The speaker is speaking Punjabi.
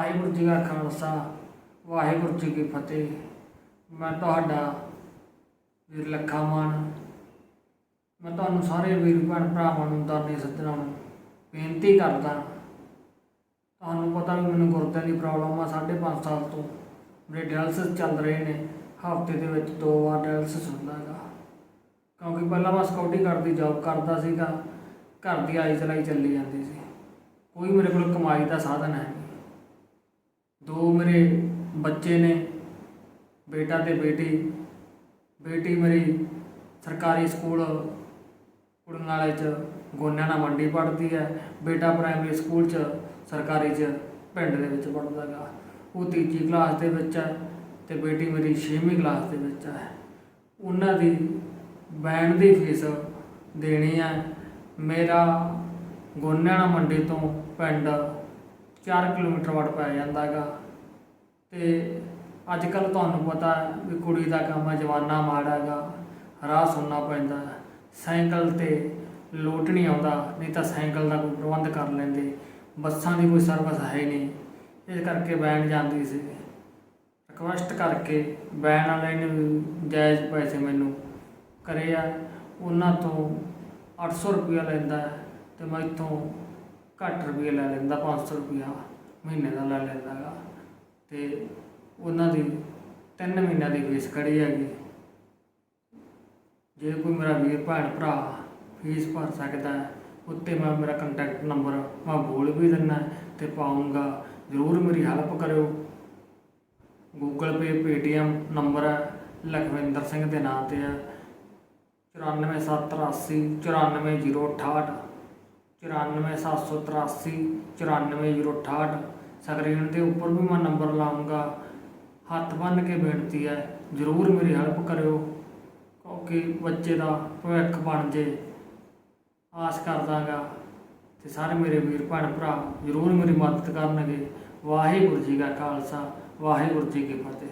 ਵਾਹਿਗੁਰੂ ਜੀ ਕਾ ਖਾਲਸਾ, ਵਾਹਿਗੁਰੂ ਜੀ ਕੀ ਫਤਿਹ। ਮੈਂ ਤੁਹਾਡਾ ਵੀਰ ਲੱਖਾ ਮਾਨ। ਮੈਂ ਤੁਹਾਨੂੰ ਸਾਰੇ ਵੀਰ ਭੈਣ ਭਰਾਵਾਂ ਨੂੰ, ਦਾਨੀ ਸੱਜਣਾਂ ਨੂੰ ਬੇਨਤੀ ਕਰਦਾ ਤੁਹਾਨੂੰ ਪਤਾ ਵੀ ਮੈਨੂੰ ਗੁਰਦਿਆਂ ਦੀ ਪ੍ਰੋਬਲਮ ਆ 5.5 ਸਾਲ ਤੋਂ ਮੇਰੇ ਡਾਇਲਸਿਸ ਚੱਲ ਰਹੇ ਨੇ। ਹਫ਼ਤੇ ਦੇ ਵਿੱਚ ਦੋ ਵਾਰ ਡਾਇਲਸਿਸ ਹੁੰਦਾ ਹੈਗਾ। ਕਿਉਂਕਿ ਪਹਿਲਾਂ ਮੈਂ ਸਿਕਿਉਰਿਟੀ ਗਾਰਡ ਦੀ ਜੌਬ ਕਰਦਾ ਸੀਗਾ। ਘਰ ਦੀ ਆਈ ਚਲਾਈ ਚੱਲੀ ਜਾਂਦੀ ਸੀ। ਕੋਈ ਮੇਰੇ ਕੋਲ ਕਮਾਈ ਦਾ ਸਾਧਨ ਹੈ ਮੇਰੇ ਬੱਚੇ ਨੇ, ਬੇਟਾ ਤੇ ਬੇਟੀ ਬੇਟੀ ਮੇਰੀ ਸਰਕਾਰੀ ਸਕੂਲ ਕੁੜੀਆਂ ਵਾਲੇ ਚ ਗੋਨਿਆਣਾ ਮੰਡੀ ਪੜ੍ਹਦੀ ਹੈ। ਬੇਟਾ ਪ੍ਰਾਇਮਰੀ ਸਕੂਲ ਚ ਸਰਕਾਰੀ ਚ ਪਿੰਡ ਦੇ ਵਿੱਚ ਪੜ੍ਹਦਾ ਗਾ। ਉਹ ਤੀਜੀ ਕਲਾਸ ਦੇ ਵਿੱਚ ਹੈ ਤੇ ਬੇਟੀ ਮੇਰੀ 6ਵੀਂ ਕਲਾਸ ਦੇ ਵਿੱਚ ਹੈ। ਉਹਨਾਂ ਦੀ ਬੈਂਡ ਦੀ ਫੀਸ ਦੇਣੀ ਹੈ। ਮੇਰਾ ਗੋਨਿਆਣਾ ਮੰਡੀ ਤੋਂ ਪਿੰਡ 4 ਕਿਲੋਮੀਟਰ ਵੱਟ ਪੈ ਜਾਂਦਾ ਹੈਗਾ ਤੇ ਅੱਜ ਕੱਲ ਤੁਹਾਨੂੰ ਪਤਾ ਹੈ ਵੀ ਕੁੜੀ ਦਾ ਕੰਮ ਹੈ, ਜਵਾਨਾ ਮਾੜਾ ਹੈਗਾ, ਰਾਹ ਸੁਣਨਾ ਪੈਂਦਾ ਹੈ। ਸਾਈਕਲ ਤੇ ਲੋਟ ਨਹੀਂ ਆਉਂਦਾ, ਨਹੀਂ ਤਾਂ ਸਾਈਕਲ ਦਾ ਕੋਈ ਪ੍ਰਬੰਧ ਕਰ ਲੈਂਦੇ। ਬੱਸਾਂ ਦੀ ਕੋਈ ਸਰਵਿਸ ਹੈ ਨਹੀਂ। ਇਸ ਕਰਕੇ ਬੈਨ ਜਾਂਦੀ ਸੀ। ਰਿਕਵੈਸਟ ਕਰਕੇ ਬੈਨ ਵਾਲੇ ਨੇ ਵੀ ਜਾਇਜ਼ ਪੈਸੇ ਮੈਨੂੰ ਕਰੇ ਆ ਉਹਨਾਂ ਤੋਂ 800 ਰੁਪਇਆ ਲੈਂਦਾ ਹੈ ਤੇ ਮੈਂ ਇੱਥੋਂ ਘੱਟ ਰੁਪਇਆ ਲੈ ਲੈਂਦਾ 500 ਰੁਪਇਆ ਮਹੀਨੇ ਦਾ ਲੈ ਲੈਂਦਾ ਗਾ ਉਹਨਾਂ ਦੀ 3 ਮਹੀਨਿਆਂ ਦੀ ਫੀਸ ਖੜੀ ਹੈਗੀ ਜੇ ਕੋਈ ਮੇਰਾ ਵੀਰ ਭੈਣ ਭਰਾ ਫੀਸ ਭਰ ਸਕਦਾ ਹੈ, ਉੱਤੇ ਮੈਂ ਮੇਰਾ ਕੰਟੈਕਟ ਨੰਬਰ ਮੈਂ ਬੋਲ ਵੀ ਦਿੰਦਾ ਤੇ ਪਾਉਂਗਾ। ਜ਼ਰੂਰ ਮੇਰੀ ਹੈਲਪ ਕਰਿਓ। ਗੂਗਲ ਪੇ ਪੇਟੀਐਮ ਨੰਬਰ ਹੈ, ਲਖਵਿੰਦਰ ਸਿੰਘ ਦੇ ਨਾਂ ਤੇ ਹੈ। 94783 94068 94783 94068 ਸਕਰੀਨ ਦੇ ਉੱਪਰ ਵੀ ਮੈਂ ਨੰਬਰ ਲਾਉਂਗਾ। ਹੱਥ ਬੰਨ੍ਹ ਕੇ ਬੇਨਤੀ ਹੈ, ਜ਼ਰੂਰ ਮੇਰੀ ਹੈਲਪ ਕਰਿਓ, ਕਿਉਂਕਿ ਬੱਚੇ ਦਾ ਭਵਿੱਖ ਬਣ ਜੇ। ਆਸ ਕਰਦਾਗਾ ਤੇ ਸਾਰੇ ਮੇਰੇ ਵੀਰ ਭੈਣ ਭਰਾ ਜ਼ਰੂਰ ਮੇਰੀ ਮਦਦ ਕਰਨਗੇ। ਵਾਹਿਗੁਰੂ ਜੀ ਕਾ ਖਾਲਸਾ, ਵਾਹਿਗੁਰੂ ਜੀ ਕੀ ਫਤਿਹ।